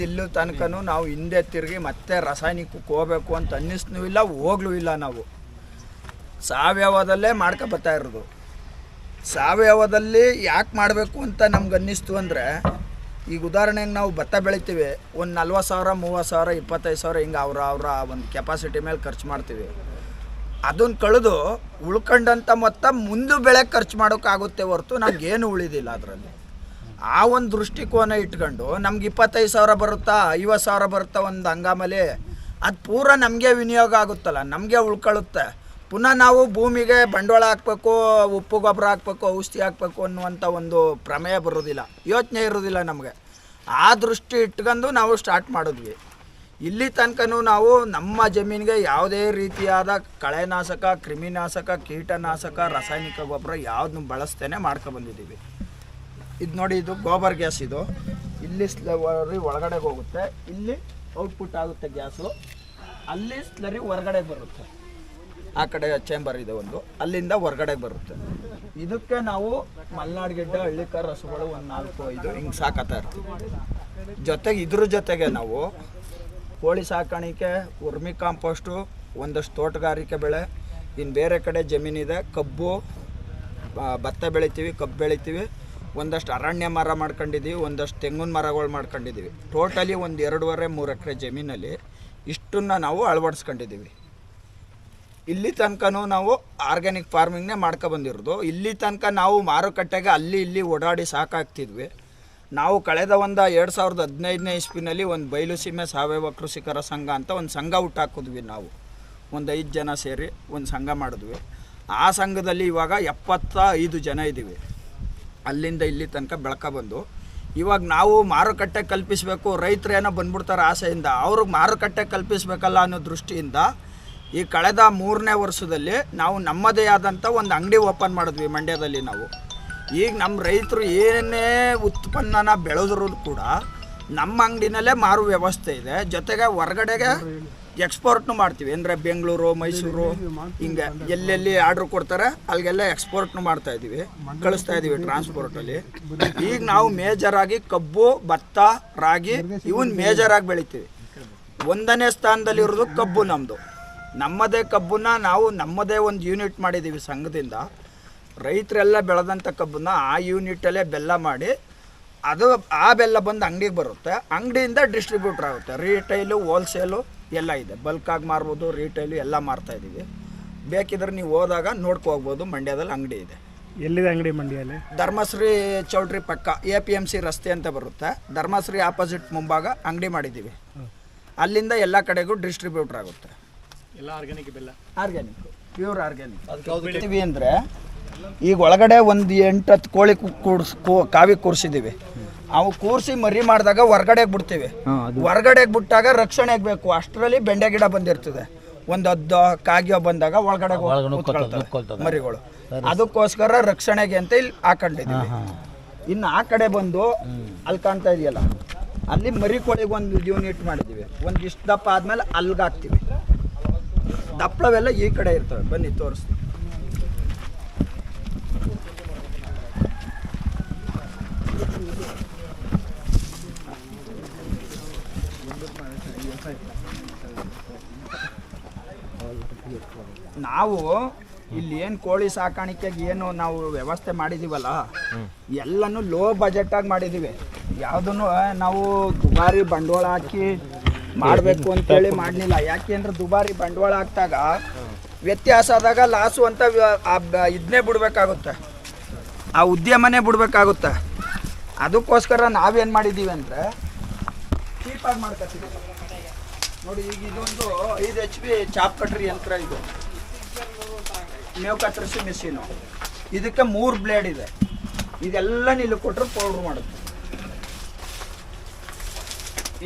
ಇಲ್ಲೂ ತನಕನೂ ನಾವು ಹಿಂದೆ ತಿರುಗಿ ಮತ್ತೆ ರಾಸಾಯನಿಕಕ್ಕೆ ಹೋಗ್ಬೇಕು ಅಂತ ಅನ್ನಿಸ್ನೂ ಇಲ್ಲ, ಹೋಗ್ಲೂ ಇಲ್ಲ ನಾವು. ಸಾವಯವದಲ್ಲೇ ಮಾಡ್ಕೊ ಬರ್ತಾ ಇರೋದು. ಸಾವಯವದಲ್ಲಿ ಯಾಕೆ ಮಾಡಬೇಕು ಅಂತ ನಮ್ಗೆ ಅನ್ನಿಸ್ತು ಅಂದರೆ, ಈಗ ಉದಾಹರಣೆಗೆ ನಾವು ಭತ್ತ ಬೆಳಿತೀವಿ, ಒಂದು ನಲ್ವತ್ತು ಸಾವಿರ, ಮೂವತ್ತು ಸಾವಿರ, ಇಪ್ಪತ್ತೈದು ಸಾವಿರ ಹಿಂಗೆ ಅವರ ಅವರ ಒಂದು ಕೆಪಾಸಿಟಿ ಮೇಲೆ ಖರ್ಚು ಮಾಡ್ತೀವಿ. ಅದನ್ನು ಕಳೆದು ಉಳ್ಕೊಂಡಂಥ ಮೊತ್ತ ಮುಂದೆ ಬೆಳೆ ಖರ್ಚು ಮಾಡೋಕ್ಕಾಗುತ್ತೆ ಹೊರತು ನಮಗೇನು ಉಳಿದಿಲ್ಲ ಅದರಲ್ಲಿ. ಆ ಒಂದು ದೃಷ್ಟಿಕೋನ ಇಟ್ಕೊಂಡು ನಮ್ಗೆ ಇಪ್ಪತ್ತೈದು ಸಾವಿರ ಬರುತ್ತಾ, ಐವತ್ತು ಸಾವಿರ ಬರುತ್ತಾ ಒಂದು ಹಂಗಾಮಲ್ಲಿ ಅದು ಪೂರ ನಮಗೆ ವಿನಿಯೋಗ ಆಗುತ್ತಲ್ಲ, ನಮಗೆ ಉಳ್ಕೊಳ್ಳುತ್ತೆ ಪುನಃ ನಾವು ಭೂಮಿಗೆ ಬಂಡವಾಳ ಹಾಕ್ಬೇಕು, ಉಪ್ಪು ಗೊಬ್ಬರ ಹಾಕ್ಬೇಕು, ಔಷಧಿ ಹಾಕ್ಬೇಕು ಅನ್ನುವಂಥ ಒಂದು ಪ್ರಮೇಯ ಬರೋದಿಲ್ಲ, ಯೋಚನೆ ಇರೋದಿಲ್ಲ ನಮಗೆ. ಆ ದೃಷ್ಟಿ ಇಟ್ಕೊಂಡು ನಾವು ಸ್ಟಾರ್ಟ್ ಮಾಡಿದ್ವಿ. ಇಲ್ಲಿ ತನಕನೂ ನಾವು ನಮ್ಮ ಜಮೀನಿಗೆ ಯಾವುದೇ ರೀತಿಯಾದ ಕಳೆನಾಶಕ, ಕ್ರಿಮಿನಾಶಕ, ಕೀಟನಾಶಕ, ರಾಸಾಯನಿಕ ಗೊಬ್ಬರ ಯಾವುದನ್ನು ಬಳಸ್ತೇನೆ ಮಾಡ್ಕೊಬಂದಿದ್ದೀವಿ ಇದು ನೋಡಿ, ಇದು ಗೋಬರ್ ಗ್ಯಾಸ್ ಇದು. ಇಲ್ಲಿ ಸ್ಲರಿ ಒಳಗಡೆಗೆ ಹೋಗುತ್ತೆ. ಇಲ್ಲಿ ಔಟ್ಪುಟ್ ಆಗುತ್ತೆ ಗ್ಯಾಸು. ಅಲ್ಲಿ ಸ್ಲರಿ ಹೊರಗಡೆ ಬರುತ್ತೆ. ಆ ಕಡೆ ಚೇಂಬರ್ ಇದೆ ಒಂದು. ಅಲ್ಲಿಂದ ಹೊರಗಡೆ ಬರುತ್ತೆ. ಇದಕ್ಕೆ ನಾವು ಮಲ್ನಾಡ್ ಗಿಡ್ಡ, ಹಳ್ಳಿಕಾರ್, ರಸಗಳು ಒಂದು ನಾಲ್ಕು, ಐದು ಹಿಂಗೆ ಸಾಕತ್ತಾ ಇರ್ತೀವಿ. ಜೊತೆಗೆ ಇದ್ರ ಜೊತೆಗೆ ನಾವು ಕೋಳಿ ಸಾಕಾಣಿಕೆ ಉರ್ಮಿ ಕಾಂಪೋಸ್ಟು, ಒಂದಷ್ಟು ತೋಟಗಾರಿಕೆ ಬೆಳೆ ಇನ್ನು ಬೇರೆ ಕಡೆ ಜಮೀನಿದೆ, ಕಬ್ಬು ಭತ್ತ ಬೆಳಿತೀವಿ, ಕಬ್ಬು ಬೆಳಿತೀವಿ. ಒಂದಷ್ಟು ಅರಣ್ಯ ಮರ ಮಾಡ್ಕೊಂಡಿದ್ದೀವಿ, ಒಂದಷ್ಟು ತೆಂಗಿನ ಮರಗಳು ಮಾಡ್ಕೊಂಡಿದ್ದೀವಿ. ಟೋಟಲಿ ಒಂದು ಎರಡೂವರೆ, ಮೂರು ಎಕರೆ ಜಮೀನಲ್ಲಿ ಇಷ್ಟನ್ನ ನಾವು ಅಳವಡಿಸ್ಕೊಂಡಿದ್ದೀವಿ. ಇಲ್ಲಿ ತನಕನೂ ನಾವು ಆರ್ಗ್ಯಾನಿಕ್ ಫಾರ್ಮಿಂಗ್ನೇ ಮಾಡ್ಕೊಬಂದಿರೋದು ಇಲ್ಲಿ ತನಕ ನಾವು ಮಾರುಕಟ್ಟೆಗೆ ಅಲ್ಲಿ ಇಲ್ಲಿ ಓಡಾಡಿ ಸಾಕಾಗ್ತಿದ್ವಿ. ನಾವು ಕಳೆದ ಒಂದು ಎರಡು ಸಾವಿರದ ಹದಿನೈದನೇ ಇಸ್ವಿನಲ್ಲಿ ಒಂದು ಬಯಲು ಸೀಮೆ ಸಾವಯವ ಕೃಷಿಕರ ಸಂಘ ಅಂತ ಒಂದು ಸಂಘ ಹುಟ್ಟಾಕಿದ್ವಿ ನಾವು. ಒಂದು ಐದು ಜನ ಸೇರಿ ಒಂದು ಸಂಘ ಮಾಡಿದ್ವಿ. ಆ ಸಂಘದಲ್ಲಿ ಇವಾಗ ಎಪ್ಪತ್ತ ಜನ ಇದ್ದೀವಿ ಅಲ್ಲಿಂದ ಇಲ್ಲಿ ತನಕ ಬೆಳಕ ಬಂದು. ಇವಾಗ ನಾವು ಮಾರುಕಟ್ಟೆ ಕಲ್ಪಿಸಬೇಕು, ರೈತರು ಏನೋ ಬಂದ್ಬಿಡ್ತಾರೆ ಆಸೆಯಿಂದ ಅವ್ರಿಗೆ ಮಾರುಕಟ್ಟೆ ಕಲ್ಪಿಸಬೇಕಲ್ಲ ಅನ್ನೋ ದೃಷ್ಟಿಯಿಂದ ಈ ಕಳೆದ ಮೂರನೇ ವರ್ಷದಲ್ಲಿ ನಾವು ನಮ್ಮದೇ ಆದಂಥ ಒಂದು ಅಂಗಡಿ ಓಪನ್ ಮಾಡಿದ್ವಿ ಮಂಡ್ಯದಲ್ಲಿ ನಾವು. ಈಗ ನಮ್ಮ ರೈತರು ಏನೇ ಉತ್ಪನ್ನನ ಬೆಳೆದ್ರೂ ಕೂಡ ನಮ್ಮ ಅಂಗಡಿನಲ್ಲೇ ಮಾರು ವ್ಯವಸ್ಥೆ ಇದೆ. ಜೊತೆಗೆ ಹೊರಗಡೆಗೆ ಎಕ್ಸ್ಪೋರ್ಟ್ನು ಮಾಡ್ತೀವಿ. ಅಂದರೆ ಬೆಂಗಳೂರು ಮೈಸೂರು ಹಿಂಗೆ ಎಲ್ಲೆಲ್ಲಿ ಆರ್ಡ್ರ್ ಕೊಡ್ತಾರೆ ಅಲ್ಲಿಗೆಲ್ಲ ಎಕ್ಸ್ಪೋರ್ಟ್ನು ಮಾಡ್ತಾ ಇದ್ದೀವಿ. ಕಳಿಸ್ತಾ ಇದ್ದೀವಿ ಟ್ರಾನ್ಸ್ಪೋರ್ಟಲ್ಲಿ. ಈಗ ನಾವು ಮೇಜರ್ ಆಗಿ ಕಬ್ಬು ಭತ್ತ ರಾಗಿ ಇವನ್ ಮೇಜರ್ ಆಗಿ ಬೆಳಿತೀವಿ. ಒಂದನೇ ಸ್ಥಾನದಲ್ಲಿರೋದು ಕಬ್ಬು ನಮ್ಮದು ನಮ್ಮದೇ ಕಬ್ಬನ್ನ ನಾವು ನಮ್ಮದೇ ಒಂದು ಯೂನಿಟ್ ಮಾಡಿದ್ದೀವಿ ಸಂಘದಿಂದ. ರೈತರೆಲ್ಲ ಬೆಳೆದಂಥ ಕಬ್ಬನ್ನ ಆ ಯೂನಿಟಲ್ಲೇ ಬೆಲ್ಲ ಮಾಡಿ ಅದು ಆ ಬೆಲ್ಲ ಬಂದು ಅಂಗಡಿಗೆ ಬರುತ್ತೆ. ಅಂಗಡಿಯಿಂದ ಡಿಸ್ಟ್ರಿಬ್ಯೂಟ್ರ್ ಆಗುತ್ತೆ. ರೀಟೈಲು ಹೋಲ್ಸೇಲು ಎಲ್ಲ ಇದೆ. ಬಲ್ಕಾಗಿ ಮಾರ್ಬೋದು ರೀಟೈಲು ಎಲ್ಲ ಮಾರ್ತಾ ಇದ್ದೀವಿ ಬೇಕಿದ್ರೆ ನೀವು ಹೋದಾಗ ನೋಡ್ಕೊ ಹೋಗ್ಬೋದು ಮಂಡ್ಯದಲ್ಲಿ ಅಂಗಡಿ ಇದೆ. ಎಲ್ಲಿದೆ ಅಂಗಡಿ ಮಂಡ್ಯದಲ್ಲಿ? ಧರ್ಮಶ್ರೀ ಚೌಲ್ಟ್ರಿ ಪಕ್ಕ ಎ ಪಿ ಎಂ ಸಿ ರಸ್ತೆ ಅಂತ ಬರುತ್ತೆ. ಧರ್ಮಶ್ರೀ ಆಪೋಸಿಟ್ ಮುಂಭಾಗ ಅಂಗಡಿ ಮಾಡಿದ್ದೀವಿ. ಅಲ್ಲಿಂದ ಎಲ್ಲ ಕಡೆಗೂ ಡಿಸ್ಟ್ರಿಬ್ಯೂಟರ್ ಆಗುತ್ತೆ. ಎಲ್ಲ ಆರ್ಗ್ಯಾನಿಕ್ ಬೆಲ್ಲ? ಆರ್ಗ್ಯಾನಿಕ್ ಪ್ಯೂರ್ ಆರ್ಗ್ಯಾನಿಕ್ ಅಂದರೆ ಈಗ ಒಳಗಡೆ ಒಂದು ಎಂಟು ಹತ್ತು ಕೋಳಿ ಕು- ಕೂಡ್ಸ್ ಕೂ- ಕಾವಿ ಕೂರಿಸಿದ್ದೀವಿ. ಅವು ಕೂರಿಸಿ ಮರಿ ಮಾಡಿದಾಗ ಹೊರ್ಗಡೆಗೆ ಬಿಡ್ತೀವಿ ಹೊರ್ಗಡೆಗೆ ಬಿಟ್ಟಾಗ ರಕ್ಷಣೆಗೆ ಬೇಕು ಅಷ್ಟರಲ್ಲಿ ಬೆಂಡೆ ಗಿಡ ಬಂದಿರ್ತದೆ. ಒಂದು ಹದ್ದು ಕಾಗಿಯೋ ಬಂದಾಗ ಒಳಗಡೆ ಮರಿಗಳು. ಅದಕ್ಕೋಸ್ಕರ ರಕ್ಷಣೆಗೆ ಅಂತ ಇಲ್ಲಿ ಹಾಕೊಂಡಿದ್ದೀವಿ. ಇನ್ನು ಆ ಕಡೆ ಬಂದು ಅಲ್ಲಿ ಕಾಣ್ತಾ ಇದೆಯಲ್ಲ ಅಲ್ಲಿ ಮರಿ ಕೋಳಿಗೆ ಒಂದು ಯೂನಿಟ್ ಮಾಡಿದ್ದೀವಿ. ಒಂದಿಷ್ಟು ಇಷ್ಟು ದಪ್ಪ ಆದಮೇಲೆ ಅಲ್ಗಾಕ್ತೀವಿ ದಪ್ಪಳವೆಲ್ಲ ಈ ಕಡೆ ಇರ್ತವೆ. ಬನ್ನಿ ತೋರಿಸ್ತೀನಿ. ನಾವು ಇಲ್ಲಿ ಏನು ಕೋಳಿ ಸಾಕಾಣಿಕೆಗೆ ಏನು ನಾವು ವ್ಯವಸ್ಥೆ ಮಾಡಿದೀವಲ್ಲ, ಎಲ್ಲನೂ ಲೋ ಬಜೆಟ್ ಆಗಿ ಮಾಡಿದೀವಿ. ಯಾವುದನ್ನು ನಾವು ದುಬಾರಿ ಬಂಡವಾಳ ಹಾಕಿ ಮಾಡಬೇಕು ಅಂತೇಳಿ ಮಾಡಲಿಲ್ಲ. ಯಾಕೆಂದ್ರೆ ದುಬಾರಿ ಬಂಡವಾಳ ಹಾಕ್ದಾಗ ವ್ಯತ್ಯಾಸ ಆದಾಗ ಲಾಸು ಅಂತ ಇದನ್ನೇ ಬಿಡಬೇಕಾಗುತ್ತೆ. ಆ ಉದ್ಯಮನೇ ಬಿಡಬೇಕಾಗುತ್ತೆ. ಅದಕ್ಕೋಸ್ಕರ ನಾವೇನು ಮಾಡಿದ್ದೀವಿ ಅಂದರೆ ಚೀಪಾಗಿ ಮಾಡ್ಕೊತೀವಿ ನೋಡಿ, ಈಗ ಇದೊಂದು ಐದು ಎಚ್ ಪಿ ಚಾಪ್ ಕಟ್ರಿ ಯಂತ್ರ ಇದು. ಮೇವು ಕತ್ತರಿಸಿ ಮಿಷಿನು ಇದಕ್ಕೆ ಮೂರು ಬ್ಲೇಡ್ ಇದೆ. ಇದೆಲ್ಲ ನಿಲ್ಲು ಕೊಟ್ಟರೆ ಪೌಡ್ರ್ ಮಾಡುತ್ತೆ.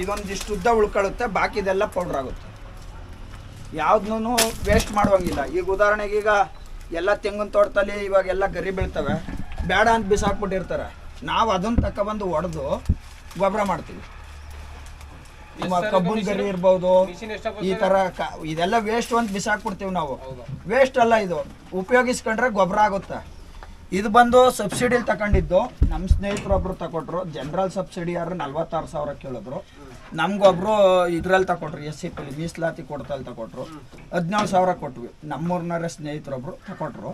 ಇದೊಂದಿಷ್ಟು ಉದ್ದ ಉಳ್ಕೊಳ್ಳುತ್ತೆ ಬಾಕಿದೆಲ್ಲ ಪೌಡ್ರ್ ಆಗುತ್ತೆ. ಯಾವ್ದನ್ನೂ ವೇಸ್ಟ್ ಮಾಡುವಂಗಿಲ್ಲ. ಈಗ ಉದಾಹರಣೆಗೆ ಈಗ ಎಲ್ಲ ತೆಂಗಿನ ತೋಟದಲ್ಲಿ ಇವಾಗ ಎಲ್ಲ ಗರಿ ಬೀಳ್ತವೆ. ಬೇಡ ಅಂತ ಬಿಸಾಕ್ಬಿಟ್ಟಿರ್ತಾರೆ. ನಾವು ಅದನ್ನು ತಗೊಬಂದು ಒಡೆದು ಗೊಬ್ಬರ ಮಾಡ್ತೀವಿ. ಕಬ್ಬನ್ ಗರಿ ಇರ್ಬೋದು ಈ ತರ ಇದೆಲ್ಲ ವೇಸ್ಟ್ ಅಂತ ಬಿಸಾಕ್ಬಿಡ್ತೀವಿ ನಾವು. ವೇಸ್ಟ್ ಅಲ್ಲ ಇದು. ಉಪಯೋಗಿಸ್ಕೊಂಡ್ರೆ ಗೊಬ್ಬರ ಆಗುತ್ತೆ. ಇದು ಬಂದು ಸಬ್ಸಿಡಿಲಿ ತಗೊಂಡಿದ್ದು ನಮ್ಮ ಸ್ನೇಹಿತರು ಒಬ್ರು ತಗೊಟ್ರು ಜನರಲ್ ಸಬ್ಸಿಡಿ ಯಾರು ನಲ್ವತ್ತಾರು ಸಾವಿರ ಕೇಳಿದ್ರು. ನಮ್ಗೊಬ್ರು ಇದ್ರಲ್ಲಿ ತಗೊಟ್ರು ಎಸ್ ಸಿ ಪಿ ಮೀಸಲಾತಿ ಕೊಡ್ತಲ್ಲಿ ತಗೊಟ್ರು ಹದಿನೇಳು ಸಾವಿರ ಕೊಟ್ವಿ. ನಮ್ಮೂರ್ನಾರ ಸ್ನೇಹಿತರೊಬ್ರು ತಗೊಟ್ರು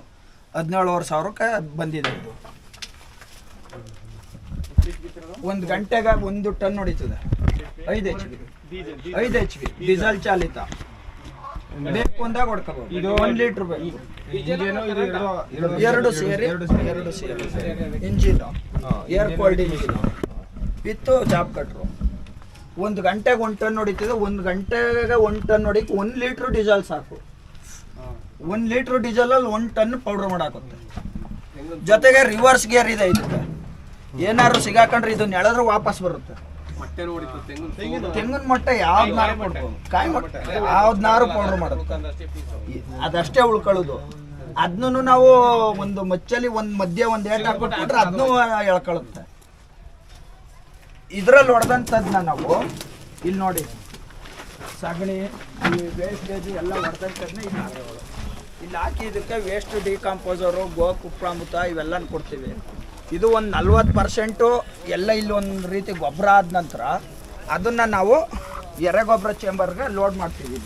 ಹದಿನೇಳುವರೆ ಸಾವಿರಕ್ಕೆ ಬಂದಿದೆ ಇದು. ಒಂದು ಗಂಟೆಗೆ ಒಂದು ಟನ್ ಹೊಡಿತದೆ. ಐದು ಎಚ್ ಬಿ ಐದು ಎಚ್ ಬಿ ಡೀಸೆಲ್ ಚಾಲಿತ. ಬೇಕು ಅಂದಾಗ ಹೊಡ್ಕೋಬಹುದು ಇದು ಒಂದು ಲೀಟರ್ ಬೇಕು. ಎರಡು ಸೇರಿ. ಎರಡು ಸೇರಿ. Engine. Air quality engine. With job cutter ಒಂದು ಗಂಟೆಗೆ ಒಂದು ಟನ್ ಹೊಡಿತಿದ್ರೆ ಒಂದು ಗಂಟೆಗೆ ಒಂದು ಟನ್ ಹೊಡಿಕ್ ಒಂದು ಲೀಟ್ರ್ ಡೀಸೆಲ್ ಸಾಕು. ಒಂದು ಲೀಟ್ರ್ ಡೀಸೆಲಲ್ಲಿ ಒಂದು ಟನ್ ಪೌಡರ್ ಮಾಡಾಕುತ್ತೆ. ಜೊತೆಗೆ ರಿವರ್ಸ್ ಗೇರ್ ಇದೆ ಇದಕ್ಕೆ. ಏನಾದ್ರು ಸಿಗಾಕೊಂಡ್ರೆ ಇದನ್ನ ಎಳೆದ್ರೆ ವಾಪಸ್ ಬರುತ್ತೆ. ತೆಂಗಿನ ಮೊಟ್ಟೆ. ಯಾವ್ದನ್ನಾರು ಕೊಡ್ಬೋದು? ಕಾಯಿ ಮೊಟ್ಟೆ. ನಾರು ಪೌಡರ್ ಇ- ಅದಷ್ಟೇ ಉಳ್ಕೊಳ್ಳೋದು. ಅದನ್ನು ನಾವು ಒಂದು ಮಚ್ಚಲಿ ಒಂದು ಮಧ್ಯೆ ಒಂದು ಏಟ್ ಹಾಕ್ಬಿಟ್ರೆ ಅದನ್ನೂ ಎಳ್ಕೊಳ್ಳುತ್ತೆ ಇದ್ರಲ್ಲಿ ಹೊಡೆದಂಥದ್ನ ನಾವು ಇಲ್ಲಿ ನೋಡಿ. ಸಗಣಿ ಈ ವೇಸ್ಟೇಜ್ ಎಲ್ಲ ಹೊಡೆದಂಥದ್ನ ಇಲ್ಲಿ ಹಾಕೋದು. ಇಲ್ಲಿ ಹಾಕಿ ಇದಕ್ಕೆ ವೇಸ್ಟ್ ಡಿಕಾಂಪೋಸರು ಗೋ ಕುಪ್ರಾಮೃತ ಇವೆಲ್ಲ ಕೊಡ್ತೀವಿ. ಇದು ಒಂದು ನಲ್ವತ್ತು ಪರ್ಸೆಂಟು ಎಲ್ಲ ಇಲ್ಲಿ ಒಂದು ರೀತಿ ಗೊಬ್ಬರ ಆದ ನಂತರ ಅದನ್ನು ನಾವು ಎರೆಗೊಬ್ಬರ ಚೇಂಬರ್ಗೆ ಲೋಡ್ ಮಾಡ್ತೀವಿ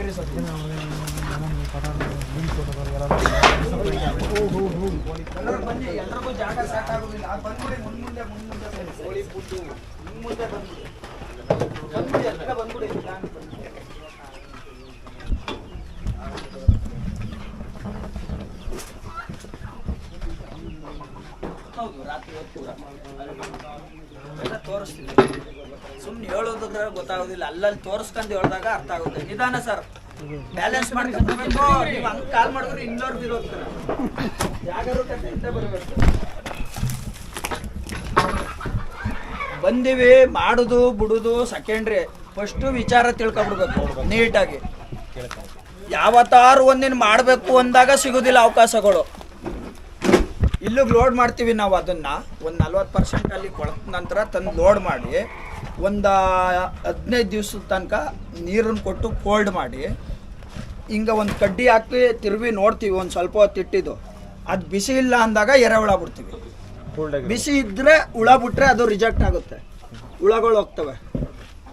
ಇಲ್ಲಿ ಸ್ವಲ್ಪ. ಎಲ್ರಿಗೂ ಜಾಗ ಸಾಕಾಗೋದಿಲ್ಲ ಮುಂದೆ ಮುಂದೆ ಬನ್ನಿ. ಮುಂದೆ ಬಂದ್ಬಿಡಿ ಹೌದು ರಾತ್ರಿ ಹೊತ್ತು. ಎಲ್ಲ ತೋರಿಸ್ತೀವಿ ಸುಮ್ಮನೆ ಹೇಳೋದ್ರೆ ಗೊತ್ತಾಗೋದಿಲ್ಲ. ಅಲ್ಲಲ್ಲಿ ತೋರಿಸ್ಕೊಂಡು ಹೇಳಿದಾಗ ಅರ್ಥ ಆಗುತ್ತೆ. ನಿಧಾನ ಸರ್. ಬ್ಯಾಲೆನ್ಸ್ ಮಾಡ್ಕೊಂಡು ನೀವು ಕಾಲ್ ಮಾಡಿದ್ರೆ ಇನ್ನೋರ್ದು ಇರೋದು ಕತೆ ಕಟ್ಟಿಂದ ಬರಬೇಕು. ಬಂದಿವಿ, ಮಾಡುದು, ಬಿಡುದು ಸೆಕೆಂಡ್ರಿ ಫಸ್ಟ್ ವಿಚಾರ ತಿಳ್ಕೊಬಿಡ್ಬೇಕು, ನೀಟಾಗಿ. ಯಾವತ್ತಾರು ಒಂದಿನ ಮಾಡಬೇಕು ಅಂದಾಗ ಸಿಗೋದಿಲ್ಲ ಅವಕಾಶಗಳು. ಇಲ್ಲಿಗೆ ಲೋಡ್ ಮಾಡ್ತೀವಿ ನಾವು ಅದನ್ನ. ಒಂದು ನಲ್ವತ್ತು ಪರ್ಸೆಂಟ್ ಅಲ್ಲಿ ಕೊಳತ ನಂತರ ತಂದು ಲೋಡ್ ಮಾಡಿ, ಒಂದು ಹದಿನೈದು ದಿವ್ಸದ ತನಕ ನೀರನ್ನು ಕೊಟ್ಟು ಕೋಲ್ಡ್ ಮಾಡಿ, ಹಿಂಗೆ ಒಂದು ಕಡ್ಡಿ ಹಾಕಿ ತಿರುವಿ ನೋಡ್ತೀವಿ, ಒಂದು ಸ್ವಲ್ಪ ಹೊತ್ತು ಇಟ್ಟಿದ್ದು. ಅದು ಬಿಸಿ ಇಲ್ಲ ಅಂದಾಗ ಎರೆಹುಳ ಬಿಡ್ತೀವಿ ಬಿಸಿ ಇದ್ರೆ ಹುಳ ಬಿಟ್ರೆ ಅದು ರಿಜೆಕ್ಟ್ ಆಗುತ್ತೆ. ಹುಳಗಳು ಹೋಗ್ತವೆ.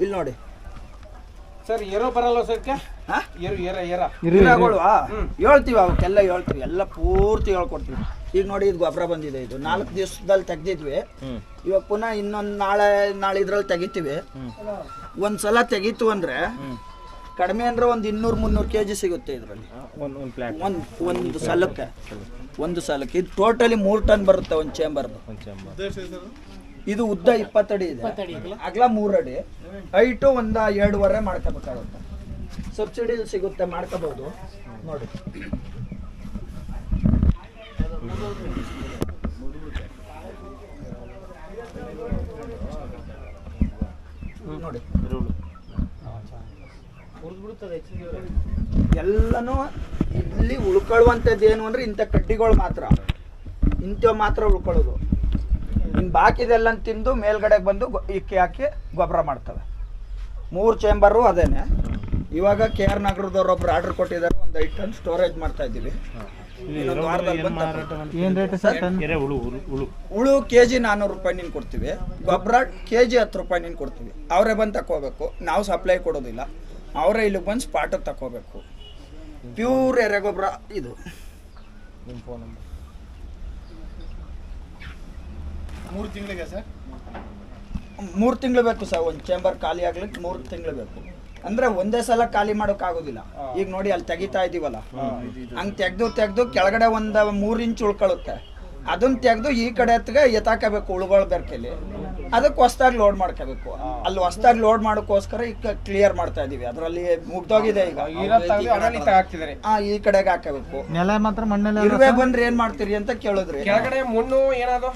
ಇಲ್ಲಿ ನೋಡಿ. ಸರ್ ಏರೋ ಬರಲ್ಲ ಸರ್ಕೆ ಹಾಂ? ಏರು ಏರ ಏರ. ಗಿಡಗಳು ಹೇಳ್ತೀವಿ ಅವಕ್ಕೆಲ್ಲ ಹೇಳ್ತೀವಿ. ಎಲ್ಲ ಪೂರ್ತಿ ಹೇಳ್ಕೊಡ್ತೀವಿ. ಈಗ ನೋಡಿ ಇದು ಗೊಬ್ಬರ ಬಂದಿದೆ ಇದು. ನಾಲ್ಕು ದಿವಸದಲ್ಲಿ ತೆಗ್ದಿದ್ವಿ. ಇವಾಗ ಪುನಃ ಇನ್ನೊಂದು ನಾಳೆ ನಾಳೆ ಇದ್ರಲ್ಲಿ ತೆಗಿತೀವಿ ಒಂದ್ಸಲ ತೆಗೀತು ಅಂದರೆ ಕಡಿಮೆ ಅಂದ್ರೆ ಒಂದು ಇನ್ನೂರು ಮುನ್ನೂರು ಕೆ ಜಿ ಸಿಗುತ್ತೆ ಇದರಲ್ಲಿ. ಒಂದು ಒಂದು ಸಲಕ್ಕೆ. ಒಂದು ಸಲಕ್ಕೆ. ಇದು ಟೋಟಲಿ ಮೂರು ಟನ್ ಬರುತ್ತೆ ಒಂದು ಚೇಂಬರ್ದು ಇದು ಉದ್ದ ಇಪ್ಪತ್ತಡಿ ಇದೆ. ಅಗಲ ಮೂರು ಅಡಿ. ಹೈಟು ಒಂದು ಎರಡೂವರೆ ಮಾಡ್ಕೋಬೇಕಾಗುತ್ತೆ. ಸಬ್ಸಿಡಿ ಸಿಗುತ್ತೆ ಮಾಡ್ಕೋಬಹುದು. ನೋಡಿ. ನೋಡಿ. ಎಲ್ಲನೂ ಇಲ್ಲಿ ಉಳ್ಕೊಳ್ಳುವಂಥದ್ದು ಏನು ಅಂದ್ರೆ ಇಂಥ ಕಡ್ಡಿಗಳು ಮಾತ್ರ. ಇಂಥವು ಮಾತ್ರ ಉಳ್ಕೊಳ್ಳೋದು. ಇನ್ನು ಬಾಕಿದೆಲ್ಲ ತಿಂದು ಮೇಲ್ಗಡೆಗೆ ಬಂದು ಗೊ- ಇಕ್ಕಿ ಹಾಕಿ ಗೊಬ್ಬರ ಮಾಡ್ತವೆ. ಮೂರು ಚೇಂಬರು ಅದೇನೆ. ಇವಾಗ ಕೆ ಆರ್ ನಗರದವ್ರು ಒಬ್ರು ಆರ್ಡರ್ ಕೊಟ್ಟಿದ್ದಾರೆ ಒಂದು ಐದು ಟನ್ ಸ್ಟೋರೇಜ್ ಮಾಡ್ತಾ ಇದ್ದೀವಿ. ಹುಳು ವಾರದಲ್ಲಿ ಏನು ರೇಟ್ ಸರ್ ಟನ್? ಉಳು ಕೆ ಜಿ ನಾನ್ನೂರು ರೂಪಾಯಿ ನೀನು ಕೊಡ್ತೀವಿ. ಗೊಬ್ಬರ ಕೆ ಜಿ ಹತ್ತು ರೂಪಾಯಿ ನೀನು ಕೊಡ್ತೀವಿ. ಅವರೇ ಬಂದು ತಕೋಬೇಕು ನಾವು ಸಪ್ಲೈ ಕೊಡೋದಿಲ್ಲ. ಅವರೇ ಇಲ್ಲಿಗೆ ಬಂದು ಸ್ಪಾಟ್ ತಗೋಬೇಕು ಪ್ಯೂರ್ ಎರೆಗೊಬ್ಬರ ಇದು. ಮೂರು ತಿಂಗಳಿಗೆ ಸರ್? ಮೂರು ತಿಂಗಳು ಬೇಕು ಸರ್ ಒಂದು ಚೇಂಬರ್ ಖಾಲಿ ಆಗ್ಲಿಕ್ಕೆ ಮೂರು ತಿಂಗಳು ಬೇಕು. ಅಂದ್ರೆ ಒಂದೇ ಸಲ ಖಾಲಿ ಮಾಡೋಕ್ಕಾಗೋದಿಲ್ಲ ಈಗ ನೋಡಿ ಅಲ್ಲಿ ತೆಗಿತಾ ಇದೀವಲ್ಲ. ಹಂಗೆ ತೆಗೆದು ತೆಗೆದು ಕೆಳಗಡೆ ಒಂದು ಮೂರು ಇಂಚ್ ಉಳ್ಕೊಳ್ಳುತ್ತೆ ಅದನ್ನ ತೆಗೆದು ಈ ಕಡೆ ಹತ್ತಿಗೆ ಎತ್ತಾಕಬೇಕು ಉಳುಗಳ ಬೆರ್ಕೆಲಿ. ಅದಕ್ಕೆ ಹೊಸ್ದಾಗಿ ಲೋಡ್ ಮಾಡ್ಕೋಬೇಕು. ಅಲ್ಲಿ ಹೊಸ್ದಾಗಿ ಲೋಡ್ ಮಾಡೋಕ್ಕೋಸ್ಕರ ಈಗ ಕ್ಲಿಯರ್ ಮಾಡ್ತಾ ಇದೀವಿ. ಅದರಲ್ಲಿ ಮುಗ್ದೋಗಿದೆ ಈಗ. ಹಾ ತೆಗ್ದು ಅದನ್ನ ಇತ್ತ ಹಾಕ್ತಿದ್ದಾರೆ. ಆ ಈ ಕಡೆಗೆ ಹಾಕಬೇಕು. ನೆಲ ಮಾತ್ರ ಮಣ್ಣೆಲ್ಲ ಇರುವೆ ಬಂದ್ರೆ ಏನ್ ಮಾಡ್ತೀರಿ ಅಂತ ಕೇಳಿದ್ರಿ. ಕೆಳಗಡೆ ಮಣ್ಣು ಏನಾದ್ರು?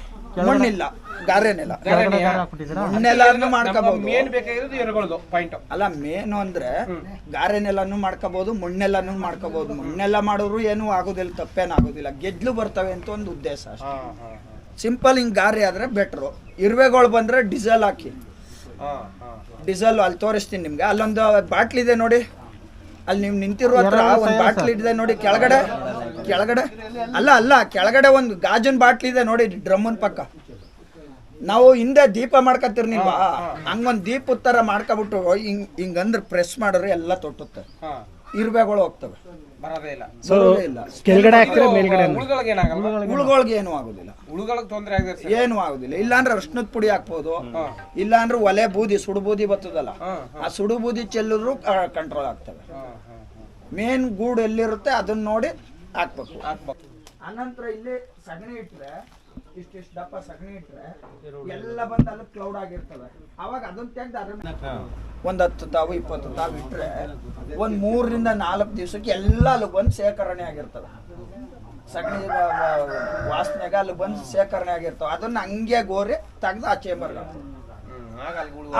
ಮಣ್ಣಿಲ್ಲ ಗಾರೆ ನೆಲ. ಮಣ್ಣೆಲ್ಲಾನು ಮಾಡ್ಕೋಬಹುದು. ಮೇನ್ ಬೇಕಾಗಿರೋದು ಎರೆಗಳದು ಪಾಯಿಂಟ್ ಅಲ್ಲ ಮೇನ್ ಅಂದ್ರೆ ಗಾರೆ ನೆಲನು ಮಾಡ್ಕೋಬಹುದು ಮಣ್ಣೆಲ್ಲನೂ ಮಾಡ್ಕೋಬಹುದು. ಮಣ್ಣೆಲ್ಲ ಮಾಡೋರು ಏನು ಆಗೋದಿಲ್ಲ ತಪ್ಪೇನಾಗೋದಿಲ್ಲ ಗೆದ್ಲು ಬರ್ತವೆ ಅಂತ ಒಂದು ಉದ್ದೇಶ ಅಷ್ಟೇ. ಸಿಂಪಲ್ ಹಿಂಗೆ ಗಾರಿ ಆದರೆ ಬೆಟ್ರು ಇರುವೆಗಳು ಬಂದರೆ ಡೀಸೆಲ್ ಹಾಕಿ. ಹಾ ಹಾ ಡೀಸೆಲ್ ಅಲ್ಲಿ ತೋರಿಸ್ತೀನಿ ನಿಮಗೆ. ಅಲ್ಲೊಂದು ಬಾಟ್ಲ್ ಇದೆ ನೋಡಿ. ಅಲ್ಲಿ ನೀವು ನಿಂತಿರೋ ಹತ್ರ ಒಂದು ಬಾಟ್ಲ್ ಇದೆ ನೋಡಿ. ಕೆಳಗಡೆ ಕೆಳಗಡೆ. ಅಲ್ಲ ಅಲ್ಲ ಕೆಳಗಡೆ ಒಂದು ಗಾಜಿನ ಬಾಟ್ಲ್ ಇದೆ ನೋಡಿ ಡ್ರಮ್ಮನ್ ಪಕ್ಕ. ನಾವು ಹಿಂದೆ ದೀಪ ಮಾಡ್ಕೊತಿರ್ನಿಲ್ವಾ ಹಂಗೊಂದು ದೀಪ ಉತ್ತರ ಮಾಡ್ಕೊಬಿಟ್ಟು ಹಿಂಗ್ ಹಿಂಗಂದ್ರೆ ಪ್ರೆಸ್ ಮಾಡಿದ್ರೆ ಎಲ್ಲ ತೊಟ್ಟುತ್ತೆ. ಹಾ. ಇರುವೆಗಳು ಹೋಗ್ತವೆ. ಬರೋದೇ ಇಲ್ಲ. ಕೆಳಗಡೆ ಮೇಲ್ಗಡೆ ಉಳುಗಳಿಗೆ ಏನಾಗಲ್ಲ. ಏನೂ ಆಗೋದಿಲ್ಲ. ಉಳುಗಳಿಗೆ ತೊಂದರೆ ಆಗಿದೆ ಏನೂ ಆಗೋದಿಲ್ಲ. ಇಲ್ಲಾಂದ್ರೆ ಅರ್ಶನದ ಪುಡಿ ಹಾಕ್ಬೋದು. ಇಲ್ಲಾಂದ್ರೆ ಒಲೆ ಬೂದಿ ಸುಡು ಬೂದಿ ಬರ್ತದಲ್ಲ ಆ ಸುಡು ಬೂದಿ ಚೆಲ್ಲಿದ್ರು ಕಂಟ್ರೋಲ್ ಆಗ್ತವೆ ಮೇನ್ ಗೂಡು ಎಲ್ಲಿರುತ್ತೆ ಅದನ್ನ ನೋಡಿ ಹಾಕ್ಬೇಕು. ಹಾಕ್ಬೇಕು. ಅನಂತರ ಇಲ್ಲಿ ಸಗಣಿ ಇಟ್ರೆ ಇಷ್ಟಿಷ್ಟು ದಪ್ಪ ಸಗಣಿ ಇಟ್ಟರೆ ಎಲ್ಲ ಬಂದು ಅಲ್ಲಿ ಕ್ಲೌಡ್ ಆಗಿರ್ತವೆ ಅವಾಗ ಅದನ್ನ ತೆಗ್ದು ಅದ್ರ ಒಂದ್ ಹತ್ತು ತಾವು ಇಪ್ಪತ್ತು ತಾವು ಇಟ್ಟರೆ ಒಂದು ಮೂರರಿಂದ ನಾಲ್ಕು ದಿವಸಕ್ಕೆ ಎಲ್ಲ ಅಲ್ಲಿ ಬಂದು ಶೇಖರಣೆ ಆಗಿರ್ತದೆ. ಸಗಣಿ ವಾಸನೆಗೆ ಅಲ್ಲಿ ಬಂದು ಶೇಖರಣೆ ಆಗಿರ್ತವೆ. ಅದನ್ನ ಹಂಗೆ ಗೋರಿ ತೆಗ್ದು ಆ ಚೇಂಬರ್ಗೆ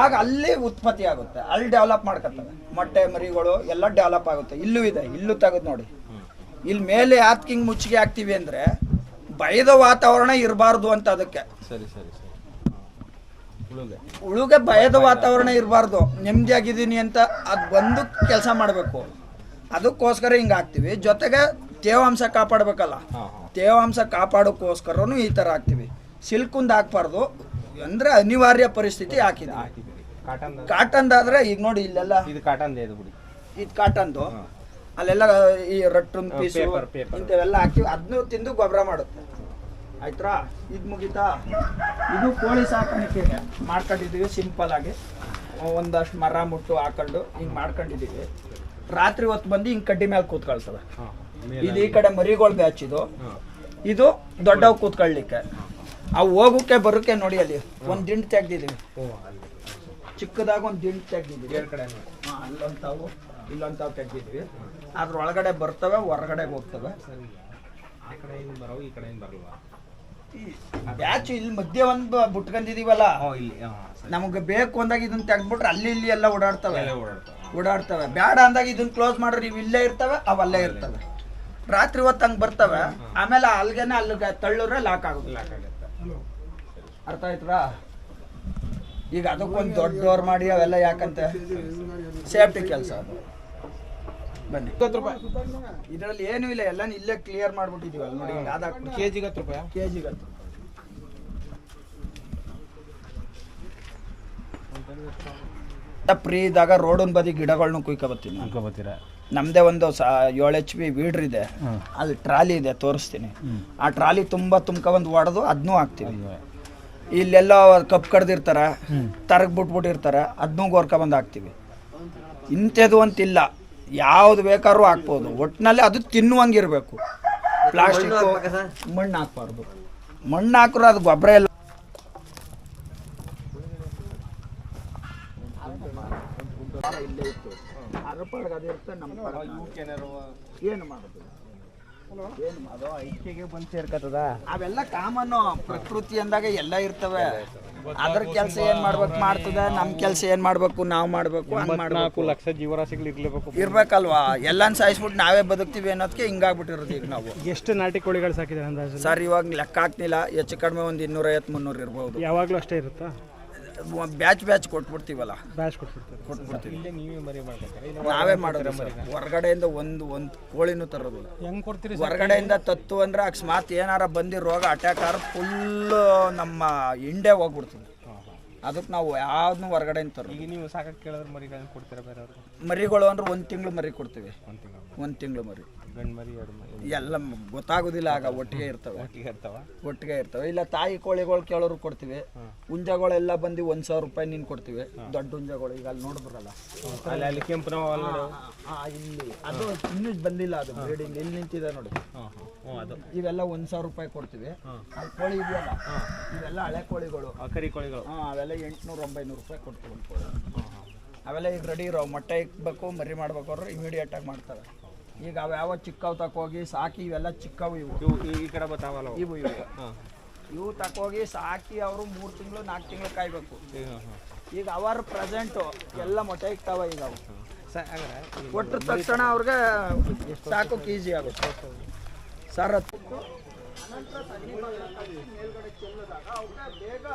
ಆಗ ಅಲ್ಲಿ ಉತ್ಪತ್ತಿ ಆಗುತ್ತೆ. ಅಲ್ಲಿ ಡೆವಲಪ್ ಮಾಡ್ಕೊತವೆ. ಮೊಟ್ಟೆ ಮರಿಗಳು ಎಲ್ಲ ಡೆವಲಪ್ ಆಗುತ್ತೆ. ಇಲ್ಲೂ ಇದೆ ಇಲ್ಲೂ ತೆಗೆದು ನೋಡಿ. ಇಲ್ಲಿ ಮೇಲೆ ಯಾತ್ಕಿಂಗ್ ಮುಚ್ಚಿಗೆ ಹಾಕ್ತೀವಿ ಅಂದ್ರೆ ಭಯದ ವಾತಾವರಣ ಇರಬಾರ್ದು ಅಂತ ಅದಕ್ಕೆ. ಸರಿ ಸರಿ ಸರಿ. ಉಳುಗೆ. ಭಯದ ವಾತಾವರಣ ಇರಬಾರ್ದು. ನೆಮ್ಮದಿಯಾಗಿದ್ದೀನಿ ಅಂತ ಅದು ಬಂದು ಕೆಲಸ ಮಾಡಬೇಕು. ಅದಕ್ಕೋಸ್ಕರ ಹಿಂಗೆ ಹಾಕ್ತಿವಿ ಜೊತೆಗೆ ತೇವಾಂಶ ಕಾಪಾಡಬೇಕಲ್ಲ. ತೇವಾಂಶ ಕಾಪಾಡೋಕ್ಕೋಸ್ಕರನು ಈ ಥರ ಹಾಕ್ತಿವಿ ಸಿಲ್ಕುಂದು ಹಾಕ್ಬಾರ್ದು. ಅಂದರೆ ಅನಿವಾರ್ಯ ಪರಿಸ್ಥಿತಿ ಹಾಕಿದೆ ಕಾಟನ್ದಾದ್ರೆ ಈಗ ನೋಡಿ ಇಲ್ಲೆಲ್ಲ. ಇದು ಕಾಟನ್ ಇದು ಕಾಟನ್ದು. ಅಲ್ಲೆಲ್ಲ ಈ ರಟ್ಟನ್ ಪೀಸು paper, paper. ಇಂಥವೆಲ್ಲ ಹಾಕಿ ಅದನ್ನು ತಿಂದು ಗೊಬ್ಬರ ಮಾಡುತ್ತೆ. ಆಯ್ತಾ ಇದು ಮುಗೀತಾ? ಇದು ಕೋಳಿ ಸಾಕಾಣಿಕೆ ಮಾಡ್ಕೊಂಡಿದ್ದೀವಿ ಸಿಂಪಲ್ ಆಗಿ. ಒಂದಷ್ಟು ಮರ ಮುಟ್ಟು ಹಾಕೊಂಡು ಹಿಂಗೆ ಮಾಡ್ಕೊಂಡಿದ್ದೀವಿ. ರಾತ್ರಿ ಹೊತ್ತು ಬಂದು ಹಿಂಗೆ ಕಡ್ಡಿ ಮೇಲೆ ಕೂತ್ಕೊಳ್ತವೆ ಇದು ಈ ಕಡೆ ಮರಿಗೋಳ್ ಬ್ಯಾಚ್ ಇದು. ಇದು ದೊಡ್ಡವು ಕೂತ್ಕೊಳ್ಳಿಕ್ಕೆ ಅವು ಹೋಗೋಕೆ ಬರೋಕೆ ನೋಡಿ ಅಲ್ಲಿ ಒಂದು ದಿಂಡು ತೆಗ್ದಿದ್ದೀವಿ. ಚಿಕ್ಕದಾಗ ಒಂದು ದಿಂಡು ತೆಗ್ದಿದ್ದೀವಿ. ಎರಡು ಕಡೆ ಇಲ್ಲೊಂತಾವು ತೆಗ್ದಿದ್ವಿ ಅದ್ರ ಒಳಗಡೆ ಬರ್ತವೆ ಹೊರಗಡೆ ಹೋಗ್ತವೆ. ಸರಿ ಆ ಕಡೆಯಿಂದ ಬರೋವು ಈ ಕಡೆಯಿಂದ ಬರಲ್ವಾ? ಬ್ಯಾಚ್ ಇಲ್ಲಿ ಮಧ್ಯೆ ಒಂದು ಬಿಟ್ಕೊಂಡಿದೀವಲ್ಲ ನಮಗೆ ಬೇಕು ಅಂದಾಗ ಇದನ್ನ ತೆಗ್ದ್ಬಿಟ್ರೆ ಅಲ್ಲಿ ಇಲ್ಲಿ ಎಲ್ಲ ಓಡಾಡ್ತವೆ. ಓಡಾಡ್ತಾವೆ. ಬೇಡ ಅಂದಾಗ ಇದನ್ನ ಕ್ಲೋಸ್ ಮಾಡ್ರಿ ಇವು ಇಲ್ಲೇ ಇರ್ತವೆ ಅವಲ್ಲೇ ಇರ್ತವೆ. ರಾತ್ರಿ ಹೊತ್ತು ಹಂಗೆ ಬರ್ತವೆ ಆಮೇಲೆ ಅಲ್ಗೆನೆ ಅಲ್ಲಿಗೆ ತಳ್ಳಿದ್ರೆ ಲಾಕ್ ಆಗುತ್ತೆ. ಲಾಕ್ ಆಗುತ್ತೆ. ಅರ್ಥ ಆಯ್ತಾ ಈಗ ಅದಕ್ಕೊಂದು ದೊಡ್ಡ ಡೋರ್ ಮಾಡಿ ಅವೆಲ್ಲ ಯಾಕಂತ? ಸೇಫ್ಟಿ ಕೆಲಸ ಅದು. ಬನ್ನಿ. ಇಪ್ಪತ್ತು ರೂಪಾಯಿ. ಇದರಲ್ಲಿ ಏನೂ ಇಲ್ಲ ಎಲ್ಲ ಇಲ್ಲೇ ಕ್ಲಿಯರ್ ಮಾಡ್ಬಿಟ್ಟಿದೀವಲ್ಲ ನೋಡಿ ಅದು ಕೆ ಜಿಗೆ ಹತ್ತು ರೂಪಾಯಿ? ಕೆ ಜಿಗಂತ ಫ್ರೀ ಇದ್ದಾಗ ರೋಡನ್ ಬದಿ ಗಿಡಗಳನ್ನ ಕುಯ್ಕೊಬತ್ತೀನಿ. ಅನ್ಕೋಬತ್ತೀರಾ ನಮ್ದೇ ಒಂದು ಸ ಏಳು ಎಚ್ ಪಿ ವೀಡ್ರ್ ಇದೆ. ಅಲ್ಲಿ ಟ್ರಾಲಿ ಇದೆ ತೋರಿಸ್ತೀನಿ. ಆ ಟ್ರಾಲಿ ತುಂಬ ತುಂಬ್ಕ ಒಂದು ಹೊಡೆದು ಅದನ್ನೂ ಹಾಕ್ತೀವಿ. ಇಲ್ಲೆಲ್ಲ ಕಪ್ ಕಡ್ದಿರ್ತಾರ ತರಗ್ ಬಿಟ್ಬಿಟ್ಟಿರ್ತಾರ ಅದನ್ನೂ ಗೋರ್ಕೊಬಂದು ಹಾಕ್ತೀವಿ. ಇಂಥದ್ದು ಅಂತಿಲ್ಲ ಯಾವ್ದು ಬೇಕಾದ್ರೂ ಹಾಕ್ಬೋದು. ಒಟ್ಟಿನಲ್ಲಿ ಅದು ತಿನ್ನುವಂಗಿರ್ಬೇಕು. ಪ್ಲಾಸ್ಟಿಕ್ ಮಣ್ಣು ಹಾಕ್ಬಾರ್ದು. ಮಣ್ಣು ಹಾಕಿದ್ರೆ ಅದು ಗೊಬ್ಬರ ಎಲ್ಲ ಏನು ಮಾಡೋದು? ಐಕ್ಯಗೆ ಬಂದು ಸೇರ್ಕತ್ತದ? ಅವೆಲ್ಲ ಕಾಮನ್. ಪ್ರಕೃತಿ ಅಂದಾಗ ಎಲ್ಲ ಇರ್ತವೆ. ಅದ್ರ ಕೆಲಸ ಏನ್ ಮಾಡ್ಬೇಕು ಮಾಡ್ತದ? ನಮ್ ಕೆಲಸ ಏನ್ ಮಾಡ್ಬೇಕು? ನಾವ್ ಮಾಡ್ಬೇಕು ಹಂಗ್ ಮಾಡ್ಬೇಕು. ಲಕ್ಷ ಜೀವರಾಶಿಗಳು ಇರ್ಲೇಬೇಕು ಇರ್ಬೇಕಲ್ವಾ? ಎಲ್ಲಾನ್ ಸಾಯಿಸ್ಬಿಟ್ಟು ನಾವೇ ಬದುಕ್ತಿವಿ ಅನ್ನೋದಕ್ಕೆ ಹಿಂಗಾಗ್ಬಿಟ್ಟಿರೋದು ಈಗ ನಾವು. ಎಷ್ಟು ನಾಟಿ ಕೋಳಿಗಳು ಸಾಕಿದ್ದಾರೆ ಅಂದಾಜು ಸರ್ ಇವಾಗ ಲೆಕ್ಕ ಹಾಕ್ನಿಲ್ಲ ಹೆಚ್ಚು ಕಡಿಮೆ ಒಂದು ಇನ್ನೂರೈವತ್ತು ಮುನ್ನೂರು ಇರ್ಬೋದು. ಯಾವಾಗಲೂ ಅಷ್ಟೇ ಇರುತ್ತಾ? Batch batch ಕೊಟ್ಬಿಡ್ತೀವಲ್ಲ. ಬ್ಯಾಚ್ ಕೊಟ್ಬಿಡ್ತಾರೆ ಕೊಟ್ಬಿಡ್ತೀವಿ. ಇಲ್ಲೇ ನೀವೇ ಮರಿ ಮಾಡ್ಬೇಕಾರೆ ನಾವೇ ಮಾಡೋದು ಹೊರಗಡೆಯಿಂದ ಒಂದು ಒಂದು ಕೋಳಿನೂ ತರೋದಿಲ್ಲ. ಹೆಂಗ್ ಕೊಡ್ತೀರಿ ಹೊರಗಡೆಯಿಂದ ತತ್ತು ಅಂದ್ರೆ ಅಕಸ್ಮಾತ್ ಏನಾರ ಬಂದಿ ರೋಗ ಅಟ್ಯಾಕ್ ಆದ್ರೆ ಫುಲ್ ನಮ್ಮ ಇಂಡೆ ಹೋಗ್ಬಿಡ್ತೀವಿ ಅದಕ್ಕೆ ನಾವು ಯಾವ್ದು ಹೊರಗಡೆಯಿಂದ ತರೋದು ಈಗ ನೀವು ಸಾಕಕ್ಕೆ ಕೇಳಿದ್ರೆ ಮರಿಗಳನ್ನ ಕೊಡ್ತೀರಾ ಬೇರೆ ಮರಿಗಳು ಅಂದ್ರೆ ಒಂದು ತಿಂಗಳು ಮರಿ ಕೊಡ್ತೀವಿ. ಒಂದು ತಿಂಗಳು ಮರಿ. ಗಂಡು ಮರಿ ಎರಡು ಮರಿ ಎಲ್ಲ ಗೊತ್ತಾಗೋದಿಲ್ಲ ಆಗ ಒಟ್ಟಿಗೆ ಇರ್ತವೆ. ಒಟ್ಟಿಗೆ ಇರ್ತವೆ. ಒಟ್ಟಿಗೆ ಇರ್ತವೆ. ಇಲ್ಲ ತಾಯಿ ಕೋಳಿಗಳು ಕೇಳೋರು ಕೊಡ್ತೀವಿ. ಹುಂಜಗಳೆಲ್ಲ ಬಂದು ಒಂದು ಸಾವಿರ ರೂಪಾಯಿ ನೀನು ಕೊಡ್ತೀವಿ. ದೊಡ್ಡ ಹುಂಜಗಳು ಈಗ ಅಲ್ಲಿ ನೋಡಿದ್ರಲ್ಲ ಅಲ್ಲಿ ಅಲ್ಲಿ ಕೆಂಪು ಇಲ್ಲಿ. ಅದು ಇನ್ನೂ ಬಂದಿಲ್ಲ ಅದು ಬ್ರೀಡಿಂಗ್ ಇಲ್ಲಿ ನಿಂತಿದೆ ನೋಡಿ. ಇವೆಲ್ಲ ಒಂದು ಸಾವಿರ ರೂಪಾಯಿ ಕೊಡ್ತೀವಿ. ಅಲ್ಲಿ ಕೋಳಿ ಇದೆಯಲ್ಲ ಇವೆಲ್ಲ ಹಳೆ ಕೋಳಿಗಳು. ಕರಿ ಕೋಳಿಗಳು. ಹಾಂ ಅವೆಲ್ಲ ಎಂಟ್ನೂರು ಒಂಬೈನೂರು ರೂಪಾಯಿ ಕೊಡ್ತೀವಿ ಒಂದು ಕೋಳಿ. ಅವೆಲ್ಲ ಈಗ ರೆಡಿ ಇರೋ ಮೊಟ್ಟೆ ಇಕ್ಬೇಕು ಮರಿ ಮಾಡ್ಬೇಕು ಅವ್ರು ಇಮಿಡಿಯೇಟಾಗಿ ಮಾಡ್ತಾರೆ. ಈಗ ಅವ್ಯಾವ ಚಿಕ್ಕವು ತಕೋಗಿ ಸಾಕಿ ಇವೆಲ್ಲ ಚಿಕ್ಕವು ಇವು. ಇವು ಈ- ಕಡೆ ಬರ್ತಾವಲ್ಲ ಅವು. ಇವು ಇವು. ಹಾಂ. ಇವು ತಕೋಗಿ ಸಾಕಿ ಅವರು ಮೂರು ತಿಂಗಳು ನಾಲ್ಕು ತಿಂಗಳು ಕಾಯ್ಬೇಕು. ಹಾಂ ಹಾಂ ಈಗ ಅವರ್ ಪ್ರೆಸೆಂಟು ಎಲ್ಲ ಮೊಟ್ಟೆ ಇಕ್ತಾವ ಈಗ ಅವು. ಸ ಹಂಗಾರೆ ಕೊಟ್ಟ ತಕ್ಷಣ ಅವ್ರಿಗೆ ಸಾಕೋಕೆ ಈಸಿ ಆಗುತ್ತೆ. ಸರ್ ಅದು ಅನಂತರ ತಣ್ಣಿ ಬಾಗಿಲ ಕಟ್ಟಿ ಮೇಲ್ಗಡೆ ಚೆಲ್ಲಿದಾಗ ಅವಕ್ಕೆ ಬೇಗ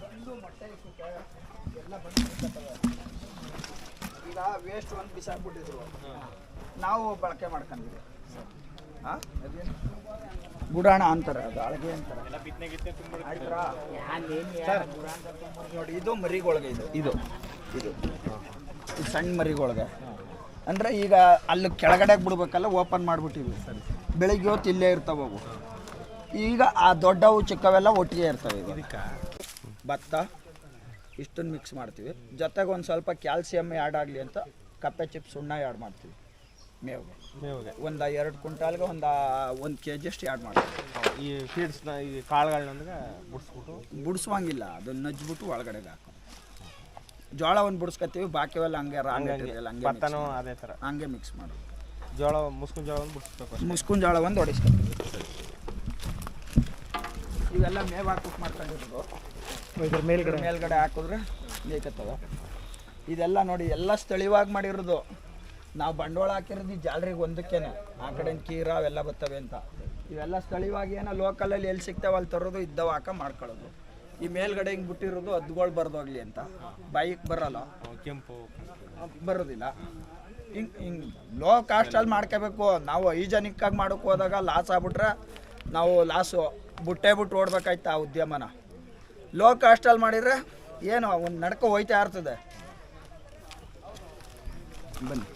ಬಂದು ಮೊಟ್ಟೆ ಇಕ್ಕಕ್ಕೆ ಎಲ್ಲ ಬಂದು ನಿಂತ್ಕೊತವೆ. ಈಗ ವೇಸ್ಟ್ ಒಂದು ಬಿಸಾಕ್ಬಿಟ್ಟಿದ್ರು ನಾವು ಬಳಕೆ ಮಾಡ್ಕೊಂಡಿದ್ವಿ. ಹಾಂ? ಅದೇನು ಗುಡಾಣ ಅಂತಾರೆ ಅದು ಅಳಗೆ ಅಂತಾರೆ? ನೋಡಿ ಇದು ಮರಿಗೊಳಗೆ ಇದು. ಇದು. ಇದು. ಇದು ಸಣ್ಣ ಮರಿಗೊಳಗೆ. ಅಂದರೆ ಈಗ ಅಲ್ಲಿ ಕೆಳಗಡೆ ಬಿಡ್ಬೇಕಲ್ಲ ಓಪನ್ ಮಾಡಿಬಿಟ್ಟಿವಿ ಬೆಳಿಗ್ಗೆ ಹೊತ್ತು ಇಲ್ಲೇ ಇರ್ತಾವ ಅವು. ಈಗ ಆ ದೊಡ್ಡವು ಚಿಕ್ಕವೆಲ್ಲ ಒಟ್ಟಿಗೆ ಇರ್ತವೆ ಈಗ. ಭತ್ತ. ಇಷ್ಟನ್ನು ಮಿಕ್ಸ್ ಮಾಡ್ತೀವಿ. ಜೊತೆಗೆ ಒಂದು ಸ್ವಲ್ಪ ಕ್ಯಾಲ್ಸಿಯಮ್ ಆ್ಯಡ್ ಆಗಲಿ ಅಂತ ಕಪ್ಪೆ ಚಿಪ್ಸ್ ಸುಣ್ಣ ಆ್ಯಡ್ ಮಾಡ್ತೀವಿ. ಮೇವು ಮೇವಿಗೆ. ಒಂದು ಎರಡು ಕ್ವಿಂಟಾಲ್ಗೆ ಒಂದು ಒಂದು ಕೆ ಜಿಯಷ್ಟು ಆ್ಯಡ್ ಮಾಡ್ತೀವಿ. ಈ ಫೀಡ್ಸ್ನ ಈ ಕಾಳುಗಳನ್ನ ಬಿಡಿಸ್ಬಿಟ್ಟು? ಬಿಡಿಸುವಂಗಿಲ್ಲ ಅದನ್ನು ನಜ್ಬಿಟ್ಟು ಒಳಗಡೆಗೆ ಹಾಕೋ ಜೋಳ ಒಂದು ಬುಡ್ಸ್ಕೊತೀವಿ ಬಾಕಿವೆಲ್ಲ ಹಂಗೆ ರಾಂಗ್ ಹಂಗೆ ಅದೇ ಥರ. ಹಂಗೆ ಮಿಕ್ಸ್ ಮಾಡೋದು. ಜೋಳ ಮುಸ್ಕಿನ ಜೋಳ ಒಂದು ಬಿಡಿಸ್ಬೇಕು ಮುಸ್ಕಿನ ಮುಸ್ಕುನ್ ಜೋಳ ಒಂದು ಹೊಡಿಸ್ಕೊತೀವಿ ಇವೆಲ್ಲ ಮೇವು ಹಾಕ್ಬಿಟ್ಟು ಮಾಡ್ಕೊಂಡಿರೋದು. ಇದ್ರ ಮೇಲ್ಗಡೆ. ಮೇಲ್ಗಡೆ ಹಾಕಿದ್ರೆ ಬೇಕತ್ತವ ಇದೆಲ್ಲ ನೋಡಿ ಎಲ್ಲ ಸ್ಥಳೀಯವಾಗಿ ಮಾಡಿರೋದು. ನಾವು ಬಂಡವಾಳ ಹಾಕಿರೋದು ಈ ಜಾಲರಿಗೆ ಒಂದಕ್ಕೇನೆ. ಆ ಕಡೆ ಕೀರ ಅವೆಲ್ಲ ಬರ್ತವೆ ಅಂತ. ಇವೆಲ್ಲ ಸ್ಥಳೀಯವಾಗಿ ಏನೋ ಲೋಕಲಲ್ಲಿ ಎಲ್ಲಿ ಸಿಗ್ತಾವೆ ಅಲ್ಲಿ ತರೋದು ಇದ್ದವು ಹಾಕ ಮಾಡ್ಕೊಳ್ಳೋದು. ಈ ಮೇಲ್ಗಡೆ ಹಿಂಗೆ ಬಿಟ್ಟಿರೋದು ಅದ್ಗಳು ಬರ್ದೋಗ್ಲಿ ಅಂತ. ಬೈಕ್ ಬರಲ್ಲ. ಕೆಂಪು. ಬರೋದಿಲ್ಲ. ಹಿಂಗೆ ಹಿಂಗೆ ಲೋ ಕಾಸ್ಟಲ್ಲಿ ಮಾಡ್ಕೋಬೇಕು. ನಾವು ಐಜನಿಕ್ಕಾಗಿ ಮಾಡೋಕೆ ಹೋದಾಗ ಲಾಸ್ ಆಗ್ಬಿಟ್ರೆ ನಾವು ಲಾಸು ಬುಟ್ಟೆ ಬಿಟ್ಟು ಓಡ್ಬೇಕಾಯ್ತು ಆ ಉದ್ಯಮನ. ಲೋ ಕಾಸ್ಟಲ್ಲಿ ಮಾಡಿದ್ರೆ ಏನು ಒಂದು ನಡ್ಕೊ ಹೋಯ್ತಾ ಇರ್ತದೆ. ಬನ್ನಿ.